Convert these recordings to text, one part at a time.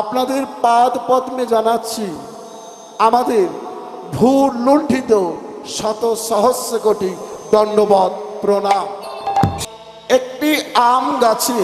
আপনাদের পাদ পদ্মে জানাচ্ছি, আমাদের ভূর লুণ্ঠিত শত সহস্র কোটি দণ্ডবত প্রণাম। একটি আম গাছে,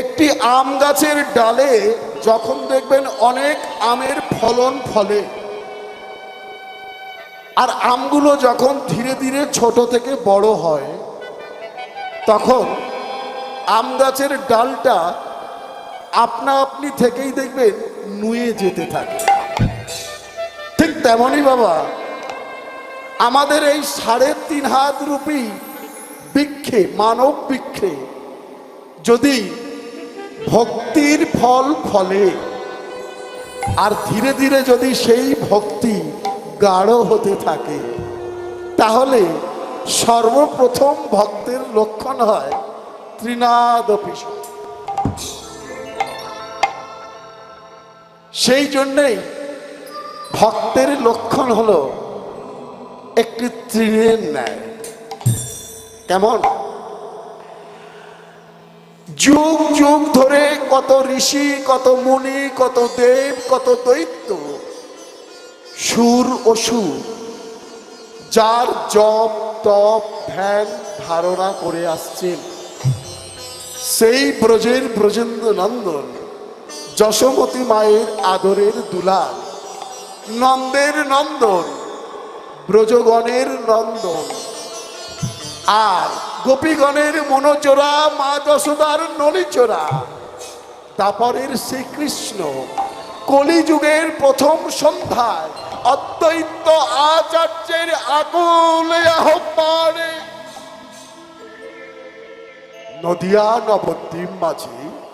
একটি আম গাছের ডালে যখন দেখবেন অনেক আমের ফলন ফলে, আর আমগুলো যখন ধীরে ধীরে ছোট থেকে বড় হয়, তখন আম গাছের ডালটা আপনা আপনি থেকেই দেখবেন নুয়ে যেতে থাকে। ঠিক তেমনই বাবা, আমাদের এই সাড়ে তিন হাত রূপী বৃক্ষে, মানব বৃক্ষে যদি ভক্তির ফল ফলে, আর ধীরে ধীরে যদি সেই ভক্তি গাঢ় হতে থাকে, তাহলে সর্বপ্রথম ভক্তের লক্ষণ হয় ত্রিনাদপি সেই জন্যেই ভক্তের লক্ষণ হলো একটি তৃণের ন্যায়। কেমন? যুগ যুগ ধরে কত ঋষি, কত মুনি, কত দেব, কত দৈত্য, সুর অসুর যার জপ, তপ, ধ্যান, ধারণা করে আসছেন। সেই ব্রজের ব্রজেন্দ্র নন্দন যশোমতী মায়ের আদরের দুলাল। নন্দের নন্দন, ব্রজগণের নন্দন। আর গোপীগণের মনোচোরা মা যশোদার নলিচোরা। তারপরের শ্রীকৃষ্ণ, কলিযুগের প্রথম সন্ধ্যায় অদ্বৈত আচার্যের আকুল আহ্বানে। নদিয়া নবদ্বীপ মাঝে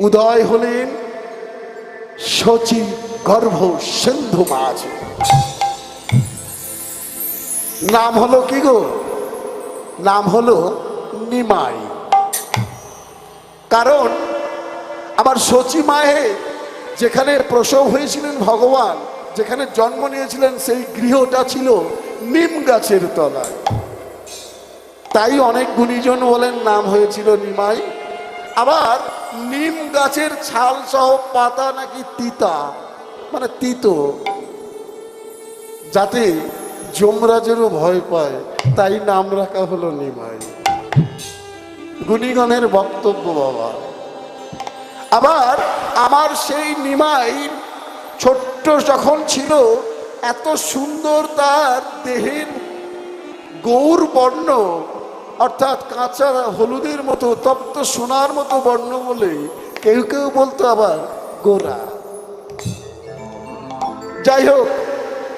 উদয় হলেন শচী গর্ভ সিন্ধু মাঝ। নাম হলো কি গো? নাম হলো নিমাই। কারণ আমার শচী মায়ে যেখানে প্রসব হয়েছিলেন ভগবান, যেখানে জন্ম নিয়েছিলেন সেই গৃহটা ছিল নিম গাছের তলায়। তাই অনেক গুণীজন বলেন, নাম হয়েছিল নিমাই। আবার নিম গাছের ছাল সহ পাতা নাকি তিতা? মানে তিতো। যাতে যমরাজেরও ভয় পায়, তাই নাম রাখা হলো নিমাই। গুণীগণের বক্তব্য বাবা। আবার আমার সেই নিমাই ছোট্ট যখন ছিল, এত সুন্দর তার দেহের গৌর বর্ণ অর্থাৎ কাঁচা হলুদের মতো, তপ্ত সোনার মতো বর্ণ বলে কেউ কেউ বলতো আবার গোরা। যাই হোক,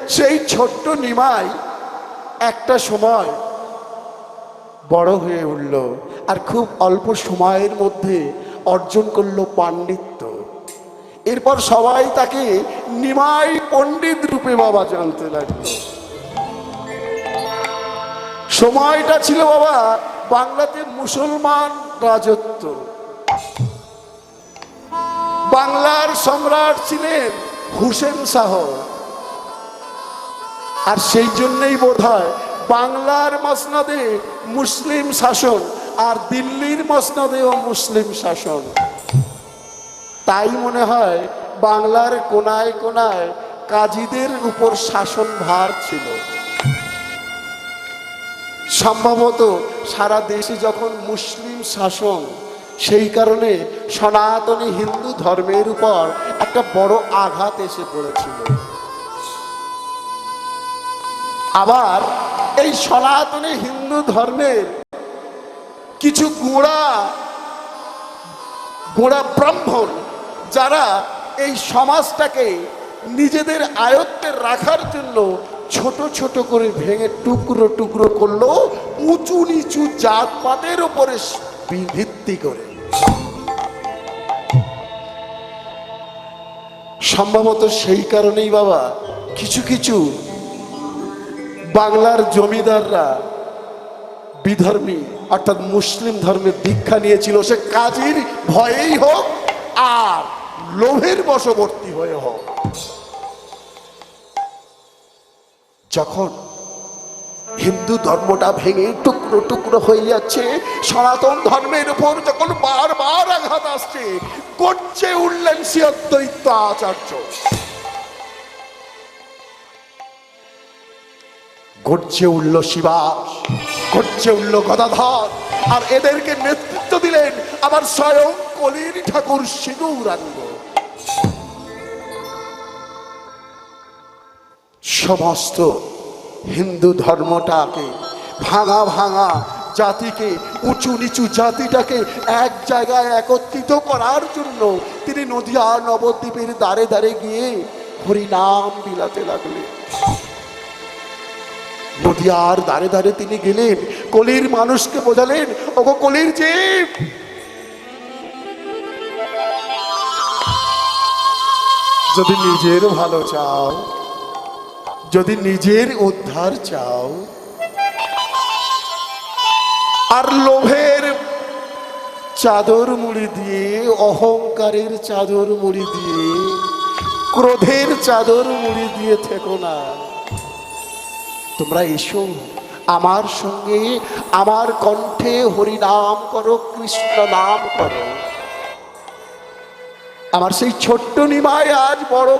সেই ছোট্ট নিমাই একটা সময় বড় হয়ে উঠল আর খুব অল্প সময়ের মধ্যে অর্জন করল পাণ্ডিত্য। এরপর সবাই তাকে নিমাই পণ্ডিত রূপে বাবা জানতে লাগল। সময়টা ছিল বাবা বাংলাতে মুসলমান রাজত্ব। বাংলার সম্রাট ছিলেন হুসেন শাহ। আর সেই জন্যই বোধ হয় বাংলার মসনদে মুসলিম শাসন আর দিল্লির মসনদেও মুসলিম শাসন। তাই মনে হয় বাংলার কোনায় কোনায় কাজীদের উপর শাসন ভার ছিল। সম্ভবত সারা দেশে যখন মুসলিম শাসন, সেই কারণে সনাতনী হিন্দু ধর্মের উপর একটা বড় আঘাত এসে পড়েছিল। আবার এই সনাতনী হিন্দু ধর্মের কিছু গোড়া গোড়া ব্রাহ্মণ যারা এই সমাজটাকে নিজেদের আয়ত্তে রাখার জন্য ছোট ছোট করে ভেঙে টুকরো টুকরো করল উঁচু নিচু জাতপাতের ওপরে ভিত্তি করে। সম্ভবত সেই কারণেই বাবা কিছু কিছু বাংলার জমিদাররা বিধর্মী, অর্থাৎ মুসলিম ধর্মের দীক্ষা নিয়েছিল, সে কাজের ভয়েই হোক আর লোভের বশবর্তী হয়ে হোক। যখন হিন্দু ধর্মটা ভেঙে টুকরো টুকরো হয়ে যাচ্ছে। সনাতন ধর্মের উপর যখন বারবার আঘাত আসছে, করছে উঠলেন শ্রী অদ্বৈত আচার্য। গর্জে উঠল শিবাস গর্জে উঠল গদাধর, আর এদেরকে নেতৃত্ব দিলেন আমার স্বয়ং কলির ঠাকুর সিঁদুরাঙ্গ। সমস্ত হিন্দু ধর্মটাকে ভাঙা ভাঙা জাতিকে, উঁচু নিচু জাতিটাকে এক জায়গায় একত্রিত করার জন্য তিনি নদিয়া নবদ্বীপের দ্বারে দ্বারে গিয়ে হরিনাম বিলাতে লাগলেন। নদিয়ার দ্বারে দ্বারে তিনি গেলেন, কলির মানুষকে বোঝালেন, ওগো কলির জীব! যদি নিজের ভালো চাও যদি নিজের উদ্ধার চাও, আর লোভের চাদর মুড়ি দিয়ে, অহংকারের চাদর মুড়ি দিয়ে, ক্রোধের চাদর মুড়ি দিয়ে থেকো না। তোমরা এসো, আমার সঙ্গে আমার কণ্ঠে হরি নাম করো, কৃষ্ণ নাম করো। আমার সেই ছোট্ট নিমায় আজ বড়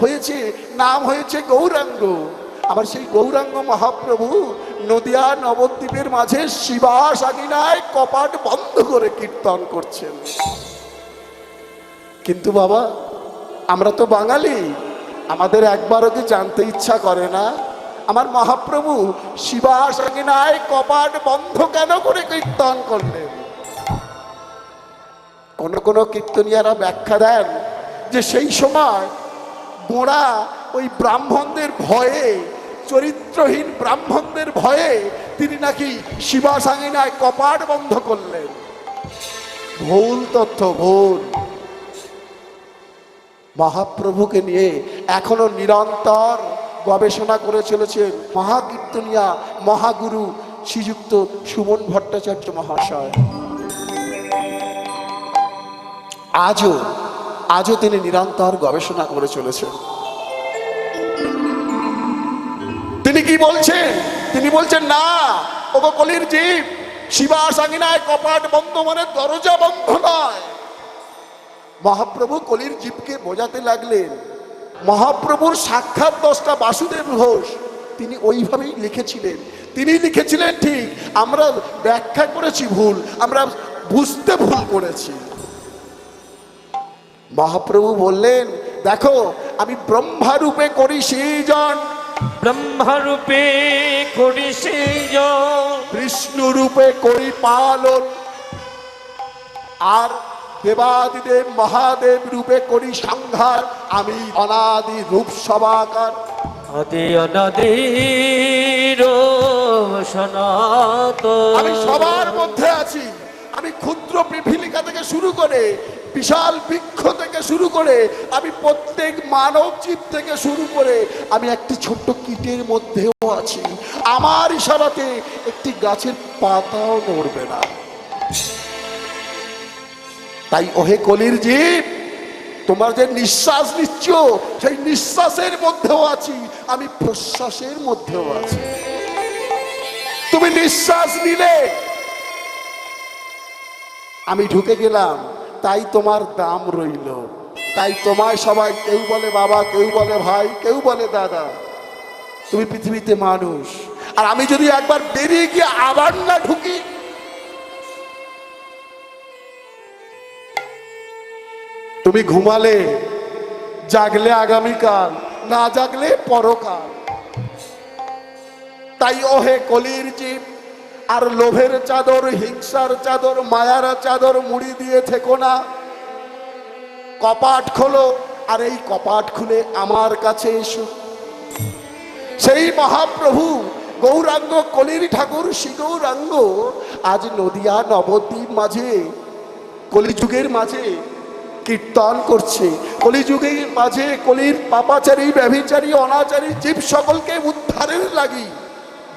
হয়েছে, নাম হয়েছে গৌরাঙ্গ। আমার সেই গৌরাঙ্গ মহাপ্রভু নদিয়া নবদ্বীপের মাঝে শিবাস আগিনায় কপাট বন্ধ করে কীর্তন করছেন। কিন্তু বাবা, আমরা তো বাঙালি, আমাদের একবারও কি জানতে ইচ্ছা করে না? আমার মহাপ্রভু শিবাস আগিনায় কপাট বন্ধ কেন করে কীর্তন করলেন? কোন কোন কীর্তনিয়ারা ব্যাখ্যা দেন যে সেই সময় গোড়া ওই ব্রাহ্মণদের ভয়ে, চরিত্রহীন ব্রাহ্মণদের ভয়ে তিনি নাকি শিবাসাঙ্গিনায় কপাট বন্ধ করলেন। ভুল তথ্য, ভুল। মহাপ্রভুকে নিয়ে এখনও নিরন্তর গবেষণা করে চলেছেন মহাকীর্তনিয়া, মহাগুরু শ্রীযুক্ত সুমন ভট্টাচার্য মহাশয়। আজও আজও তিনি নিরন্তর গবেষণা করে চলেছেন। তিনি কি বলছেন? তিনি বলছেন, না, ওগো কলির জীব, শিবা সাঙ্গিনায় কপাট বন্ধ মানে দরজা বন্ধ নয়। মহাপ্রভু কলির জীবকে বোঝাতে লাগলেন, মহাপ্রভুর সাক্ষাৎ দশটা বাসুদেব ঘোষ তিনি ওইভাবেই লিখেছিলেন। তিনি লিখেছিলেন, ঠিক, আমরা ব্যাখ্যা করেছি ভুল, আমরা বুঝতে ভুল করেছি। মহাপ্রভু বললেন দেখো আমি ব্রহ্মারূপে করি সৃজন ব্রহ্মরূপে করি সেজ বিষ্ণু রূপে করি পালন। আর দেবাদিদেব মহাদেব রূপে করি সংহার। আমি অনাদি রূপ সবাকার আদি অনাদির সনাত আমি সবার মধ্যে আছি। আমি ক্ষুদ্র পিপিলিকা থেকে শুরু করে বিশাল বৃক্ষ থেকে শুরু করে আমি প্রত্যেক মানব জীব থেকে শুরু করে আমি একটি ছোট্ট কীটের মধ্যেও আছি। আমার ইশারাতে একটি গাছের পাতাও নড়বে না। তাই ওহে কলির জীব, তোমার যে নিঃশ্বাস নিচ্ছ, সেই নিঃশ্বাসের মধ্যেও আছি, আমি প্রশ্বাসের মধ্যেও আছি। তুমি নিঃশ্বাস নিলে, আমি ঢুকে গেলাম। তাই তোমার দাম রইল। তাই তোমায় সবাই কেউ বলে বাবা, কেউ বলে ভাই, কেউ বলে দাদা। তুমি পৃথিবীতে মানুষ। আর আমি যদি একবার বেরিয়ে গিয়ে আবার না ঢুকি, তুমি ঘুমালে, জাগলে আগামীকাল, না জাগলে পরকাল। তাই ওহে কলির জীব আর লোভের চাদর, হিংসার চাদর, মায়ার চাদর মুড়ি দিয়ে থেকো না। কপাট খোলো, আর এই কপাট খুলে আমার কাছে এসো। সেই মহাপ্রভু গৌরাঙ্গ কলির ঠাকুর শ্রী গৌরাঙ্গ আজ নদিয়া নবদ্বীপ মাঝে, কলিযুগের মাঝে কীর্তন করছে। কলিযুগের মাঝে কলির পাপাচারী, ব্যভিচারী, অনাচারী, জীব সকলকে উদ্ধারের লাগি।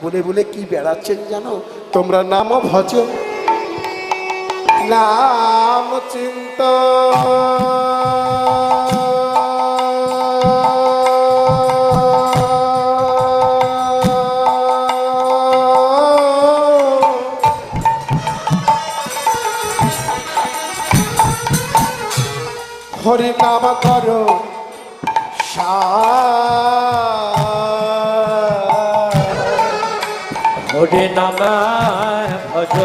বলে বলে কি বেড়াচ্ছেন জানো? তোমরা নাম ভজ নাম চিন্ত নাম ভজ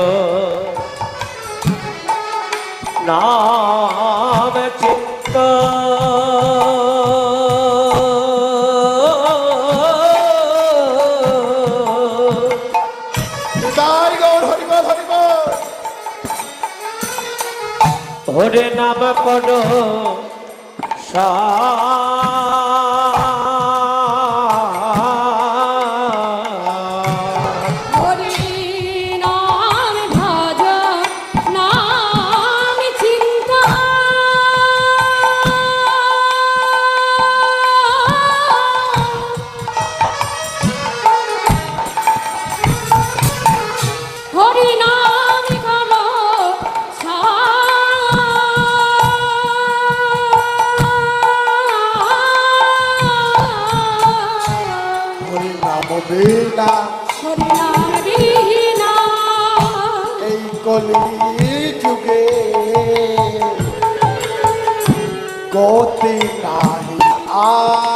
নাম হরিবল হরে নাম পদ হরি গতি নাহি আ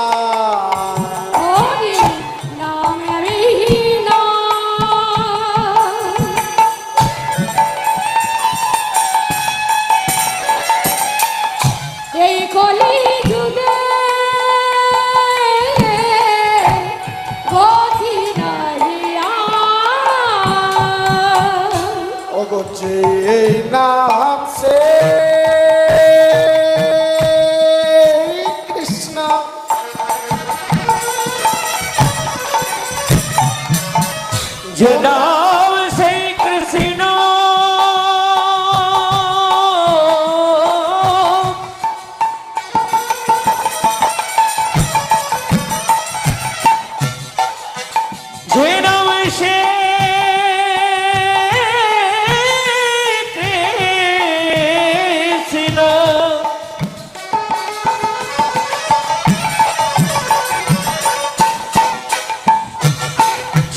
যে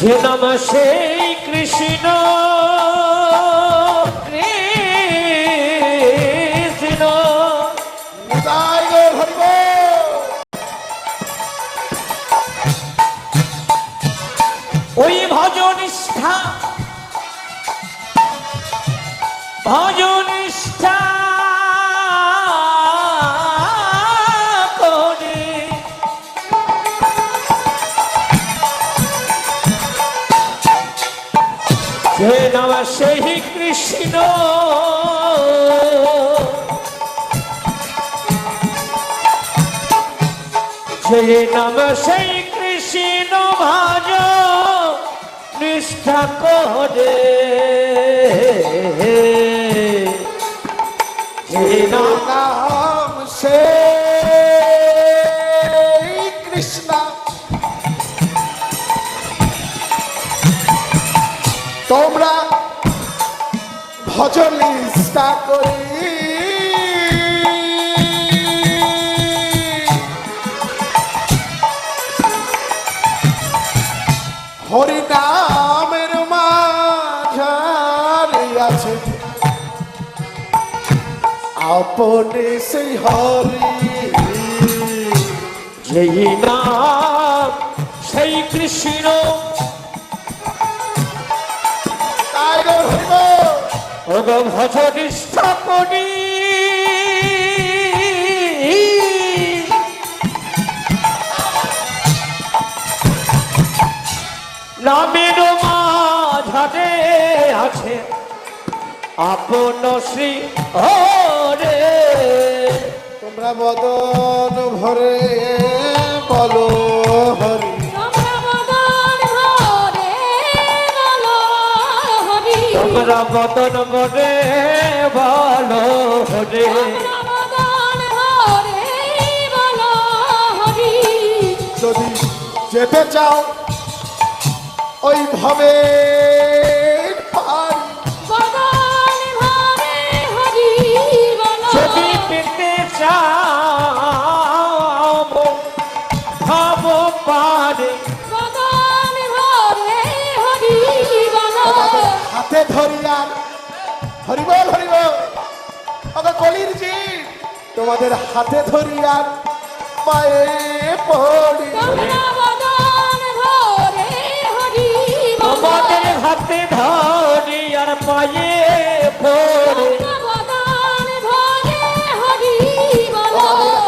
যে নাম সেই কৃষ্ণ। কৃষ্ণ। নিতাই গৌর হরিবল ওই ভজনিষ্ঠা যে নাম সেই কৃষ্ণ ভাজ। নিষ্ঠা করে নাম সে কৃষ্ণ। তোমরা ভজন নিষ্ঠা করি হরি নামের মাঝারে আছে। আপনে সেই হরি যেই নাম সেই কৃষ্ণ। ভজ নিষ্ঠা করি। নামের মাঝারে আছে আপন শ্রী হরে। তোমরা বদন ভরে বলো হরি। তোমরা বদন হরে। বলো হরি। যদি যেতে চাও ওই ভবে যদি পেতে ভাব পারে। হাতে হরিবল হরিবল কলির জি তোমাদের হাতে ধরি আর পায়ে পড়ি। হাতে ধরি আর পায়ে বল। তোমাদের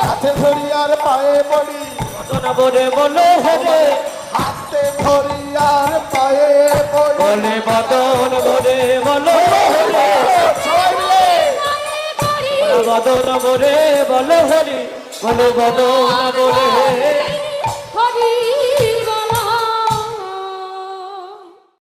হাতে ধরি আর পায়ে পড়ি বদন বলে বলো হরে হাতে ধরি আর পায়ে পড়ি বলে বদন বলে বলো। করি বদন বলে বলো হরি বলো। বদন বলে হরি